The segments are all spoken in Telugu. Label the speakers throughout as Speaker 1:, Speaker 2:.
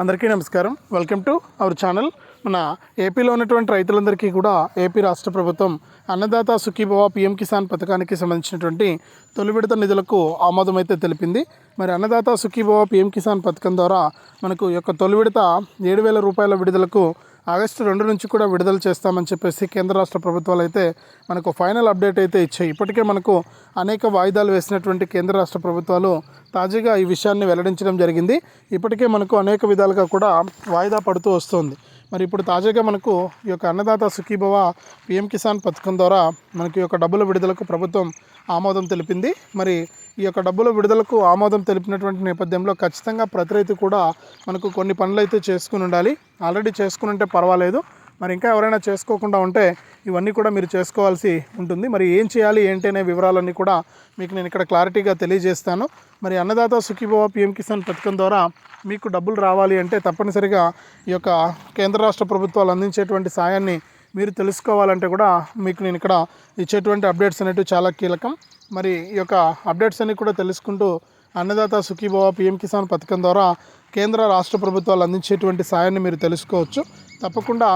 Speaker 1: అందరికీ నమస్కారం. వెల్కమ్ టు అవర్ ఛానల్ మన ఏపీలో ఉన్నటువంటి రైతులందరికీ కూడా ఏపీ రాష్ట్ర ప్రభుత్వం అన్నదాత సుఖీభవ పిఎం కిసాన్ పథకానికి సంబంధించినటువంటి తొలి విడత నిధులకు ఆమోదం అయితే తెలిపింది. మరి అన్నదాత సుఖీభవ పిఎం కిసాన్ పథకం ద్వారా మనకు యొక్క తొలి విడత ఏడు వేల రూపాయల విడుదలకు ఆగస్టు రెండు నుంచి కూడా విడుదల చేస్తామని చెప్పేసి కేంద్ర రాష్ట్ర ప్రభుత్వాలు అయితే మనకు ఫైనల్ అప్డేట్ అయితే ఇచ్చాయి. ఇప్పటికే మనకు అనేక వాయిదాలు వేసినటువంటి కేంద్ర రాష్ట్ర ప్రభుత్వాలు తాజాగా ఈ విషయాన్ని వెల్లడించడం జరిగింది. ఇప్పటికే మనకు అనేక విధాలుగా కూడా వాయిదా పడుతూ వస్తుంది. మరి ఇప్పుడు తాజాగా మనకు ఈ యొక్క అన్నదాత సుఖీభవ పిఎం కిసాన్ పథకం ద్వారా మనకి ఈ యొక్క డబ్బుల విడుదలకు ప్రభుత్వం ఆమోదం తెలిపింది. మరి ఈ యొక్క డబ్బుల విడుదలకు ఆమోదం తెలిపినటువంటి నేపథ్యంలో ఖచ్చితంగా ప్రతి రైతు కూడా మనకు కొన్ని పనులు అయితే చేసుకుని ఉండాలి. ఆల్రెడీ చేసుకుని ఉంటే పర్వాలేదు. మరి ఇంకా ఎవరైనా చేసుకోకుండా ఉంటే ఇవన్నీ కూడా మీరు చేసుకోవాల్సి ఉంటుంది. మరి ఏం చేయాలి ఏంటి అనే వివరాలన్నీ కూడా మీకు నేను ఇక్కడ క్లారిటీగా తెలియజేస్తాను. మరి అన్నదాత సుఖీభవ పిఎం కిసాన్ పథకం ద్వారా మీకు డబ్బులు రావాలి అంటే తప్పనిసరిగా ఈ యొక్క కేంద్ర రాష్ట్ర ప్రభుత్వాలు అందించేటువంటి సాయాన్ని మీరు తెలుసుకోవాలంటే కూడా మీకు నేను ఇక్కడ ఇచ్చేటువంటి అప్డేట్స్ అనేటివి చాలా కీలకం. మరి ఈ యొక్క అప్డేట్స్ అన్ని కూడా తెలుసుకుంటూ అన్నదాత సుఖీభవ పిఎం కిసాన్ పథకం ద్వారా కేంద్ర రాష్ట్ర ప్రభుత్వాలు అందించేటువంటి సాయాన్ని మీరు తెలుసుకోవచ్చు. తప్పకుండా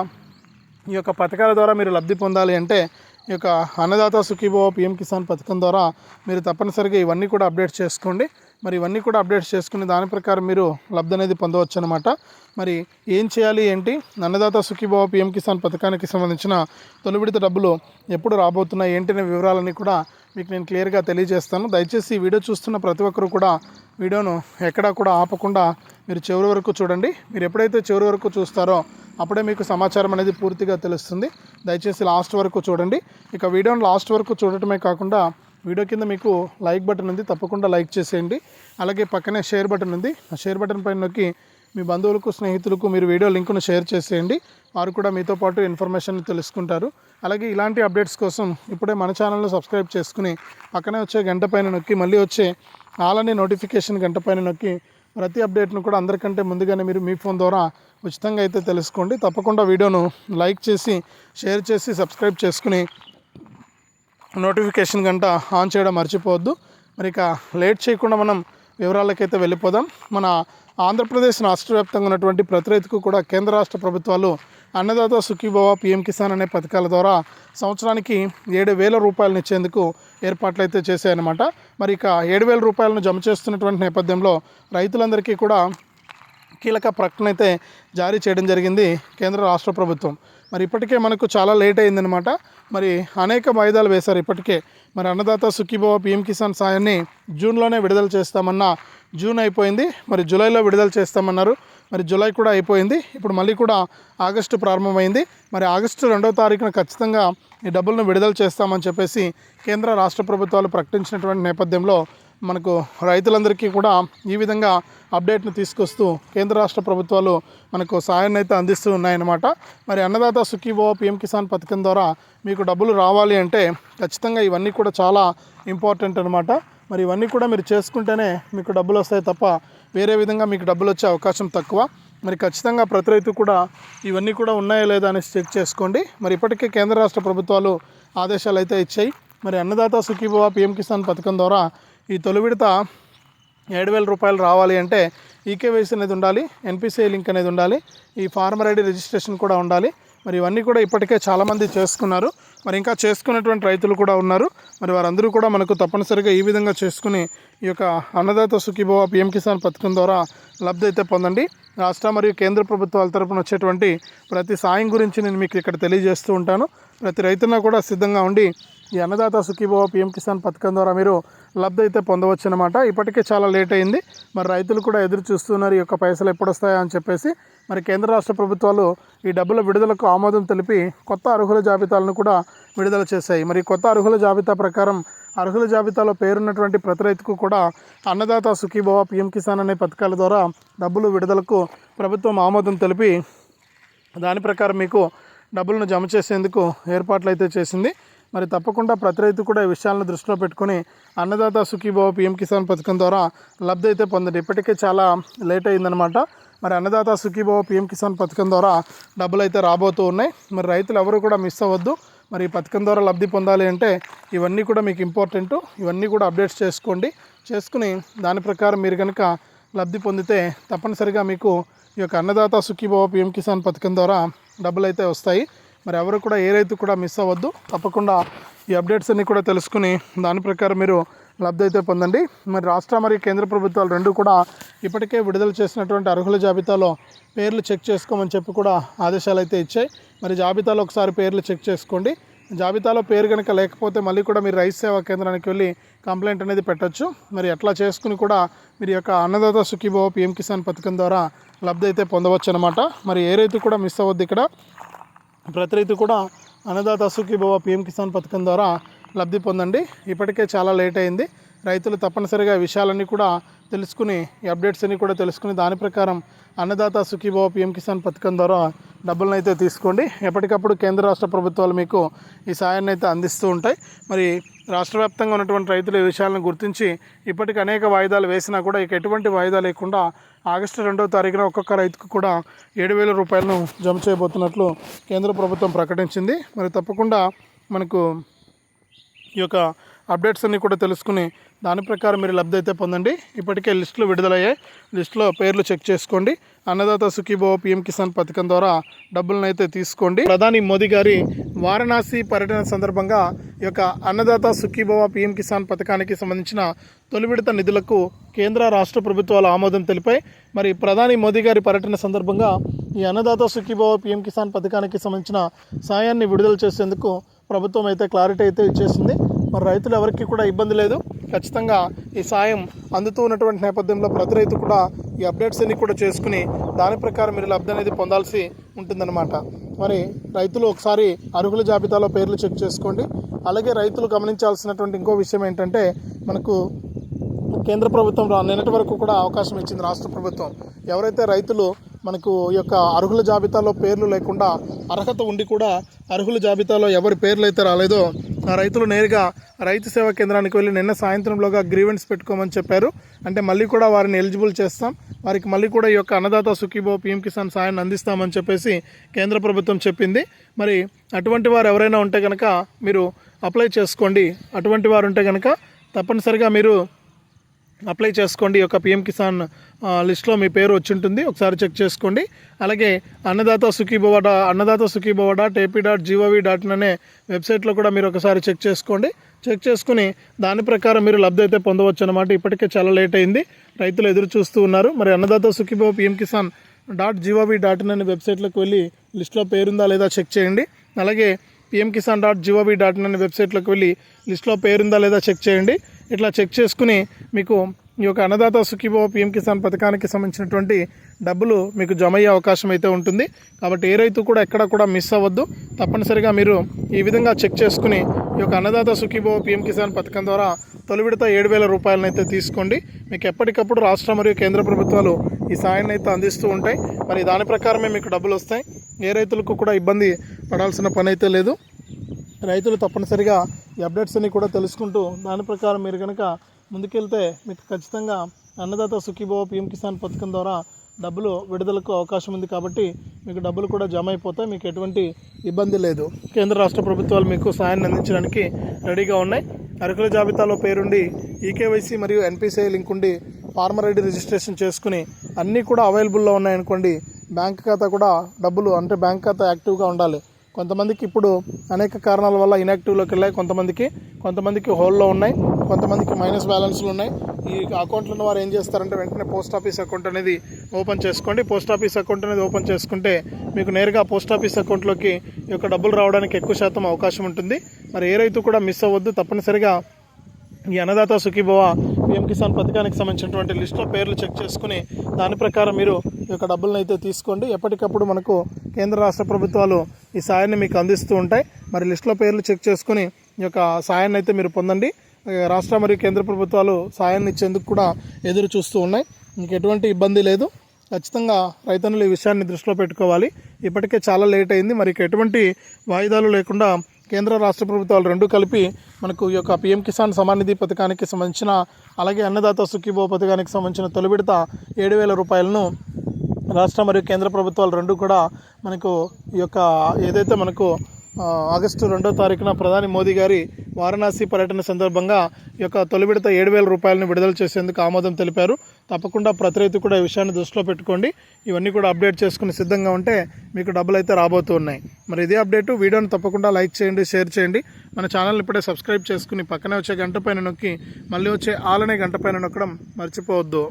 Speaker 1: ఈ యొక్క పథకాల ద్వారా మీరు లబ్ధి పొందాలి అంటే ఈ యొక్క అన్నదాత సుఖీభవ పిఎం కిసాన్ పథకం ద్వారా మీరు తప్పనిసరిగా ఇవన్నీ కూడా అప్డేట్ చేసుకోండి. మరి ఇవన్నీ కూడా అప్డేట్ చేసుకుని దాని ప్రకారం మీరు లబ్ధి అనేది పొందవచ్చు అనమాట మరి ఏం చేయాలి ఏంటి? అన్నదాత సుఖీభవ పిఎం కిసాన్ పథకానికి సంబంధించిన తొలి విడత డబ్బులు ఎప్పుడు రాబోతున్నాయి? ఏంటి అనే వివరాలన్నీ కూడా మీకు నేను క్లియర్గా తెలియజేస్తాను. దయచేసి వీడియో చూస్తున్న ప్రతి ఒక్కరు కూడా వీడియోను ఎక్కడా కూడా ఆపకుండా మీరు చివరి వరకు చూడండి. మీరు ఎప్పుడైతే చివరి వరకు చూస్తారో అప్పుడే మీకు సమాచారం అనేది పూర్తిగా తెలుస్తుంది. దయచేసి లాస్ట్ వరకు చూడండి. ఇక వీడియోని లాస్ట్ వరకు చూడటమే కాకుండా వీడియో కింద మీకు లైక్ బటన్ ఉంది. తప్పకుండా లైక్ చేసేయండి. అలాగే పక్కనే షేర్ బటన్ ఉంది. ఆ షేర్ బటన్ పైన నొక్కి మీ బంధువులకు స్నేహితులకు మీరు వీడియో లింకును షేర్ చేసేయండి. వారు కూడా మీతో పాటు ఇన్ఫర్మేషన్ తెలుసుకుంటారు. అలాగే ఇలాంటి అప్డేట్స్ కోసం ఇప్పుడే మన ఛానల్ను సబ్స్క్రైబ్ చేసుకుని పక్కనే వచ్చే గంట పైన నొక్కి మళ్ళీ వచ్చే ఆలనే నోటిఫికేషన్ గంట పైన నొక్కి ప్రతి అప్డేట్ను కూడా అందరికంటే ముందుగానే మీరు మీ ఫోన్ ద్వారా ఉచితంగా అయితే తెలుసుకోండి. తప్పకుండా వీడియోను లైక్ చేసి షేర్ చేసి సబ్స్క్రైబ్ చేసుకుని నోటిఫికేషన్ గంట ఆన్ చేయడం మర్చిపోవద్దు. మరి ఇక లేట్ చేయకుండా మనం వివరాలకైతే వెళ్ళిపోదాం. మన ఆంధ్రప్రదేశ్ రాష్ట్ర వ్యాప్తంగా ఉన్నటువంటి ప్రతి రైతుకు కూడా కేంద్ర రాష్ట్ర ప్రభుత్వాలు అన్నదాత సుఖీభవ పిఎం కిసాన్ అనే పథకాల ద్వారా సంవత్సరానికి ఏడు వేల రూపాయలను ఇచ్చేందుకు ఏర్పాట్లు అయితే చేశాయన్నమాట. మరి ఇక ఏడు వేల రూపాయలను జమ చేస్తున్నటువంటి నేపథ్యంలో రైతులందరికీ కూడా కీలక ప్రకటన అయితే జారీ చేయడం జరిగింది కేంద్ర రాష్ట్ర ప్రభుత్వం. మరి ఇప్పటికే మనకు చాలా లేట్ అయిందనమాట మరి అనేక వాయిదాలు వేశారు ఇప్పటికే. మరి అన్నదాత సుఖీభవ పిఎం కిసాన్ సాయాన్ని జూన్లోనే విడుదల చేస్తామన్న జూన్ అయిపోయింది. మరి జూలైలో విడుదల చేస్తామన్నారు. మరి జూలై కూడా అయిపోయింది. ఇప్పుడు మళ్ళీ కూడా ఆగస్టు ప్రారంభమైంది. మరి ఆగస్టు రెండవ తారీఖున ఖచ్చితంగా ఈ డబ్బులను విడుదల చేస్తామని చెప్పేసి కేంద్ర రాష్ట్ర ప్రభుత్వాలు ప్రకటించినటువంటి నేపథ్యంలో మనకు రైతులందరికీ కూడా ఈ విధంగా అప్డేట్ను తీసుకొస్తూ కేంద్ర రాష్ట్ర ప్రభుత్వాలు మనకు సాయాన్ని అయితే అందిస్తూ ఉన్నాయన్నమాట. మరి అన్నదాత సుఖీభవ పిఎం కిసాన్ పథకం ద్వారా మీకు డబ్బులు రావాలి అంటే ఖచ్చితంగా ఇవన్నీ కూడా చాలా ఇంపార్టెంట్ అనమాట మరి ఇవన్నీ కూడా మీరు చేసుకుంటేనే మీకు డబ్బులు వస్తాయి తప్ప వేరే విధంగా మీకు డబ్బులు వచ్చే అవకాశం తక్కువ. మరి ఖచ్చితంగా ప్రతి రైతు కూడా ఇవన్నీ కూడా ఉన్నాయా లేదా అనేసి చెక్ చేసుకోండి. మరి ఇప్పటికే కేంద్ర రాష్ట్ర ప్రభుత్వాలు ఆదేశాలు అయితే ఇచ్చాయి. మరి అన్నదాత సుఖీభవ పిఎం కిసాన్ పథకం ద్వారా ఈ తొలి విడత ఏడు వేల రూపాయలు రావాలి అంటే ఈకేవైసీ అనేది ఉండాలి ఎన్పిసిఐ లింక్ అనేది ఉండాలి ఈ ఫార్మర్ ఐడి రిజిస్ట్రేషన్ కూడా ఉండాలి. మరి ఇవన్నీ కూడా ఇప్పటికే చాలామంది చేసుకున్నారు. మరి ఇంకా చేసుకున్నటువంటి రైతులు కూడా ఉన్నారు. మరి వారందరూ కూడా మనకు తప్పనిసరిగా ఈ విధంగా చేసుకుని ఈ యొక్క అన్నదాత సుఖీభవ పిఎం కిసాన్ పథకం ద్వారా లబ్ధి అయితే పొందండి. రాష్ట్ర మరియు కేంద్ర ప్రభుత్వాల తరపున వచ్చేటువంటి ప్రతి సాయం గురించి నేను మీకు ఇక్కడ తెలియజేస్తూ ఉంటాను. ప్రతి రైతున్నా కూడా సిద్ధంగా ఉండి ఈ అన్నదాత సుఖీభవ పిఎం కిసాన్ పథకం ద్వారా మీరు లబ్ధి అయితే పొందవచ్చు అనమాట ఇప్పటికే చాలా లేట్ అయింది. మరి రైతులు కూడా ఎదురు చూస్తున్నారు ఈ యొక్క పైసలు ఎప్పుడు వస్తాయా అని చెప్పేసి. మరి కేంద్ర రాష్ట్ర ప్రభుత్వాలు ఈ డబ్బుల విడుదలకు ఆమోదం తెలిపి కొత్త అర్హుల జాబితాలను కూడా విడుదల చేశాయి. మరి కొత్త అర్హుల జాబితా ప్రకారం అర్హుల జాబితాలో పేరున్నటువంటి ప్రతి రైతుకు కూడా అన్నదాత సుఖీభవ పిఎం కిసాన్ అనే పథకాల ద్వారా డబ్బులు విడుదలకు ప్రభుత్వం ఆమోదం తెలిపి దాని ప్రకారం మీకు డబ్బులను జమ చేసేందుకు ఏర్పాట్లు అయితే చేసింది. మరి తప్పకుండా ప్రతి రైతు కూడా ఈ విషయాలను దృష్టిలో పెట్టుకుని అన్నదాత సుఖీభావ పిఎం కిసాన్ పథకం ద్వారా లబ్ధి అయితే పొందండి. ఇప్పటికే చాలా లేట్ అయిందనమాట మరి అన్నదాత సుఖీభావ పిఎం కిసాన్ పథకం ద్వారా డబ్బులు అయితే రాబోతూ ఉన్నాయి. మరి రైతులు ఎవరు కూడా మిస్ అవ్వద్దు. మరి ఈ పథకం ద్వారా లబ్ధి పొందాలి అంటే ఇవన్నీ కూడా మీకు ఇంపార్టెంట్. ఇవన్నీ కూడా అప్డేట్స్ చేసుకోండి. చేసుకుని దాని ప్రకారం మీరు కనుక లబ్ధి పొందితే తప్పనిసరిగా మీకు ఈ యొక్క అన్నదాత సుఖీభవ పిఎం కిసాన్ పథకం ద్వారా డబ్బులు అయితే వస్తాయి. మరి ఎవరు కూడా ఏ రైతు కూడా మిస్ అవ్వద్దు. తప్పకుండా ఈ అప్డేట్స్ అన్నీ కూడా తెలుసుకుని దాని ప్రకారం మీరు లబ్ధి అయితే పొందండి. మరి రాష్ట్ర మరియు కేంద్ర ప్రభుత్వాలు రెండు కూడా ఇప్పటికే విడుదల చేసినటువంటి అర్హుల జాబితాలో పేర్లు చెక్ చేసుకోమని చెప్పి కూడా ఆదేశాలు అయితే ఇచ్చాయి. మరి జాబితాలో ఒకసారి పేర్లు చెక్ చేసుకోండి. జాబితాలో పేరు కనుక లేకపోతే మళ్ళీ కూడా మీరు రైతు సేవా కేంద్రానికి వెళ్ళి కంప్లైంట్ అనేది పెట్టచ్చు. మరి అట్లా చేసుకుని కూడా మీరు యొక్క అన్నదాత సుఖీభావ పిఎం కిసాన్ పథకం ద్వారా లబ్ధి అయితే పొందవచ్చు అనమాట మరి ఏ రైతు కూడా మిస్ అవ్వద్దు ఇక్కడ. ప్రతి రైతు కూడా అన్నదాత సుఖీభవ పిఎం కిసాన్ పథకం ద్వారా లబ్ధి పొందండి. ఇప్పటికే చాలా లేట్ అయింది. రైతులు తప్పనిసరిగా ఈ విషయాలన్నీ కూడా తెలుసుకుని ఈ అప్డేట్స్ అన్ని కూడా తెలుసుకుని దాని ప్రకారం అన్నదాత సుఖీభవ పిఎం కిసాన్ పథకం ద్వారా డబ్బులను అయితే తీసుకోండి. ఎప్పటికప్పుడు కేంద్ర రాష్ట్ర ప్రభుత్వాలు మీకు ఈ సాయాన్ని అయితే అందిస్తూ ఉంటాయి. మరి రాష్ట్ర వ్యాప్తంగా ఉన్నటువంటి రైతులు ఈ విషయాలను గుర్తించి ఇప్పటికి అనేక వాయిదాలు వేసినా కూడా ఇక ఎటువంటి వాయిదా లేకుండా ఆగస్టు రెండవ తారీఖున ఒక్కొక్క రైతుకు కూడా ఏడు వేల రూపాయలను జమ చేయబోతున్నట్లు కేంద్ర ప్రభుత్వం ప్రకటించింది. మరి తప్పకుండా మనకు ఈ యొక్క అప్డేట్స్ అన్నీ కూడా తెలుసుకుని దాని ప్రకారం మీరు లబ్ధి అయితే పొందండి. ఇప్పటికే లిస్టులు విడుదలయ్యాయి. లిస్టులో పేర్లు చెక్ చేసుకోండి. అన్నదాత సుఖీభవ పిఎం కిసాన్ పథకం ద్వారా డబ్బులను అయితే తీసుకోండి. ప్రధాని మోదీ గారి వారణాసి పర్యటన సందర్భంగా ఈ యొక్క అన్నదాత సుఖీభవ పిఎం కిసాన్ పథకానికి సంబంధించిన తొలి విడత నిధులకు కేంద్ర రాష్ట్ర ప్రభుత్వాల ఆమోదం తెలిపాయి. మరి ప్రధాని మోదీ గారి పర్యటన సందర్భంగా ఈ అన్నదాత సుఖీభవ పిఎం కిసాన్ పథకానికి సంబంధించిన సాయాన్ని విడుదల చేసేందుకు ప్రభుత్వం అయితే క్లారిటీ అయితే ఇచ్చేసింది. మరి రైతులు ఎవరికి కూడా ఇబ్బంది లేదు. ఖచ్చితంగా ఈ సాయం అందుతూ ఉన్నటువంటి నేపథ్యంలో ప్రతి రైతు కూడా ఈ అప్డేట్స్ అన్ని కూడా చేసుకుని దాని ప్రకారం మీరు లబ్ధి అనేది పొందాల్సి ఉంటుందన్నమాట. మరి రైతులు ఒకసారి అర్హుల జాబితాలో పేర్లు చెక్ చేసుకోండి. అలాగే రైతులు గమనించాల్సినటువంటి ఇంకో విషయం ఏంటంటే మనకు కేంద్ర ప్రభుత్వం రా- నిన్నటి వరకు కూడా అవకాశం ఇచ్చింది రాష్ట్ర ప్రభుత్వం. ఎవరైతే రైతులు మనకు ఈ యొక్క అర్హుల జాబితాలో పేర్లు లేకుండా అర్హత ఉండి కూడా అర్హుల జాబితాలో ఎవరి పేర్లు అయితే రాలేదో ఆ రైతులు నేరుగా రైతు సేవా కేంద్రానికి వెళ్ళి నిన్న సాయంత్రంలోగా గ్రీవెన్స్ పెట్టుకోమని చెప్పారు. అంటే మళ్ళీ కూడా వారిని ఎలిజిబుల్ చేస్తాం. వారికి మళ్ళీ కూడా ఈ యొక్క అన్నదాత సుఖీభో పిఎం కిసాన్ సాయాన్ని అందిస్తామని చెప్పేసి కేంద్ర ప్రభుత్వం చెప్పింది. మరి అటువంటి వారు ఎవరైనా ఉంటే కనుక మీరు అప్లై చేసుకోండి. అటువంటి వారు ఉంటే కనుక తప్పనిసరిగా మీరు అప్లై చేసుకోండి ఈ యొక్క పిఎం కిసాన్ లిస్ట్లో మీ పేరు వచ్చి ఉంటుంది ఒకసారి చెక్ చేసుకోండి. అలాగే అన్నదాత సుఖీభవ డా Annadata Sukhibhava dot AP dot GOV dot అనే వెబ్సైట్లో కూడా మీరు ఒకసారి చెక్ చేసుకోండి. చెక్ చేసుకుని దాని ప్రకారం మీరు లబ్ధి అయితే పొందవచ్చు అనమాట ఇప్పటికే చాలా లేట్ అయింది. రైతులు ఎదురు చూస్తూ ఉన్నారు. మరి Annadata Sukhibhava PM Kisan dot GOV dot in అనే వెబ్సైట్లోకి వెళ్ళి లిస్ట్లో పేరుందా లేదా చెక్ చేయండి. అలాగే PM Kisan dot GOV dot in అనే వెబ్సైట్లోకి వెళ్ళి లిస్ట్లో పేరుందా లేదా చెక్ చేయండి. ఇట్లా చెక్ చేసుకుని మీకు ఈ యొక్క అన్నదాత సుఖీభవ పిఎం కిసాన్ పథకానికి సంబంధించినటువంటి డబ్బులు మీకు జమ అయ్యే అవకాశం అయితే ఉంటుంది. కాబట్టి ఏ రైతు కూడా ఎక్కడ కూడా మిస్ అవ్వద్దు. తప్పనిసరిగా మీరు ఈ విధంగా చెక్ చేసుకుని ఈ యొక్క అన్నదాత సుఖీభవ పిఎం కిసాన్ పథకం ద్వారా తొలి విడత ఏడు వేల రూపాయలను అయితే తీసుకోండి. మీకు ఎప్పటికప్పుడు రాష్ట్ర మరియు కేంద్ర ప్రభుత్వాలు ఈ సాయాన్ని అయితే అందిస్తూ ఉంటాయి. మరి దాని ప్రకారమే మీకు డబ్బులు వస్తాయి. ఏ రైతులకు కూడా ఇబ్బంది పడాల్సిన పని అయితే లేదు. రైతులు తప్పనిసరిగా ఈ అప్డేట్స్ అన్ని కూడా తెలుసుకుంటూ దాని ప్రకారం మీరు కనుక ముందుకెళ్తే మీకు ఖచ్చితంగా అన్నదాత సుఖీభవ పిఎం కిసాన్ పథకం ద్వారా డబ్బులు విడుదలకు అవకాశం ఉంది కాబట్టి మీకు డబ్బులు కూడా జమ అయిపోతాయి మీకు ఎటువంటి ఇబ్బంది లేదు. కేంద్ర రాష్ట్ర ప్రభుత్వాలు మీకు సహాయాన్ని అందించడానికి రెడీగా ఉన్నాయి. అరకుల జాబితాలో పేరుండి ఈకేవైసీ మరియు ఎన్పిసిఐ లింక్ ఉండి ఫార్మర్ ఐడి రిజిస్ట్రేషన్ చేసుకుని అన్నీ కూడా అవైలబుల్లో ఉన్నాయనుకోండి బ్యాంక్ ఖాతా కూడా డబ్బులు అంటే బ్యాంక్ ఖాతా యాక్టివ్గా ఉండాలి. కొంతమందికి ఇప్పుడు అనేక కారణాల వల్ల ఇనాక్టివ్లోకి వెళ్ళాయి. కొంతమందికి కొంతమందికి హోల్లో ఉన్నాయి. కొంతమందికి మైనస్ బ్యాలెన్స్లు ఉన్నాయి. ఈ అకౌంట్లు ఉన్న వారు ఏం చేస్తారంటే వెంటనే పోస్ట్ ఆఫీస్ అకౌంట్ అనేది ఓపెన్ చేసుకోండి. పోస్ట్ ఆఫీస్ అకౌంట్ అనేది ఓపెన్ చేసుకుంటే మీకు నేరుగా పోస్ట్ ఆఫీస్ అకౌంట్లోకి ఈ యొక్క డబ్బులు రావడానికి ఎక్కువ శాతం అవకాశం ఉంటుంది. మరి ఏ రైతు కూడా మిస్ అవ్వద్దు. తప్పనిసరిగా ఈ అన్నదాత సుఖీభవ పిఎం కిసాన్ పథకానికి సంబంధించినటువంటి లిస్టులో పేర్లు చెక్ చేసుకుని దాని ప్రకారం మీరు ఈ యొక్క డబ్బులను అయితే తీసుకోండి. ఎప్పటికప్పుడు మనకు కేంద్ర రాష్ట్ర ప్రభుత్వాలు ఈ సాయాన్ని మీకు అందిస్తూ ఉంటాయి. మరి లిస్టులో పేర్లు చెక్ చేసుకుని ఈ యొక్క సాయాన్ని అయితే మీరు పొందండి. రాష్ట్ర మరియు కేంద్ర ప్రభుత్వాలు సాయాన్ని ఇచ్చేందుకు కూడా ఎదురు చూస్తూ ఉన్నాయి. మీకు ఎటువంటి ఇబ్బంది లేదు. ఖచ్చితంగా రైతన్నులు ఈ విషయాన్ని దృష్టిలో పెట్టుకోవాలి. ఇప్పటికే చాలా లేట్ అయింది. మరి ఇక ఎటువంటి వాయిదాలు లేకుండా కేంద్ర రాష్ట్ర ప్రభుత్వాలు రెండు కలిపి మనకు ఈ యొక్క పిఎం కిసాన్ సమాన్ నిధి పథకానికి సంబంధించిన అలాగే అన్నదాత సుఖీభో పథకానికి సంబంధించిన తొలి విడత ఏడు వేల రూపాయలను రాష్ట్ర మరియు కేంద్ర ప్రభుత్వాలు రెండు కూడా మనకు ఈ యొక్క ఏదైతే మనకు ఆగస్టు రెండో తారీఖున ప్రధాని మోదీ గారి వారణాసి పర్యటన సందర్భంగా ఈ యొక్క తొలి విడత ఏడు వేల రూపాయలను విడుదల చేసేందుకు ఆమోదం తెలిపారు. తప్పకుండా ప్రతి రైతు కూడా ఈ విషయాన్ని దృష్టిలో పెట్టుకోండి. ఇవన్నీ కూడా అప్డేట్ చేసుకుని సిద్ధంగా ఉంటే మీకు డబ్బులు అయితే రాబోతూ ఉన్నాయి. మరి ఇదే అప్డేటు. వీడియోని తప్పకుండా లైక్ చేయండి షేర్ చేయండి. మన ఛానల్ని ఇప్పుడే సబ్స్క్రైబ్ చేసుకుని పక్కనే వచ్చే గంట పైన నొక్కి మళ్ళీ వచ్చే ఆలనే గంట పైన నొక్కడం మర్చిపోవద్దు.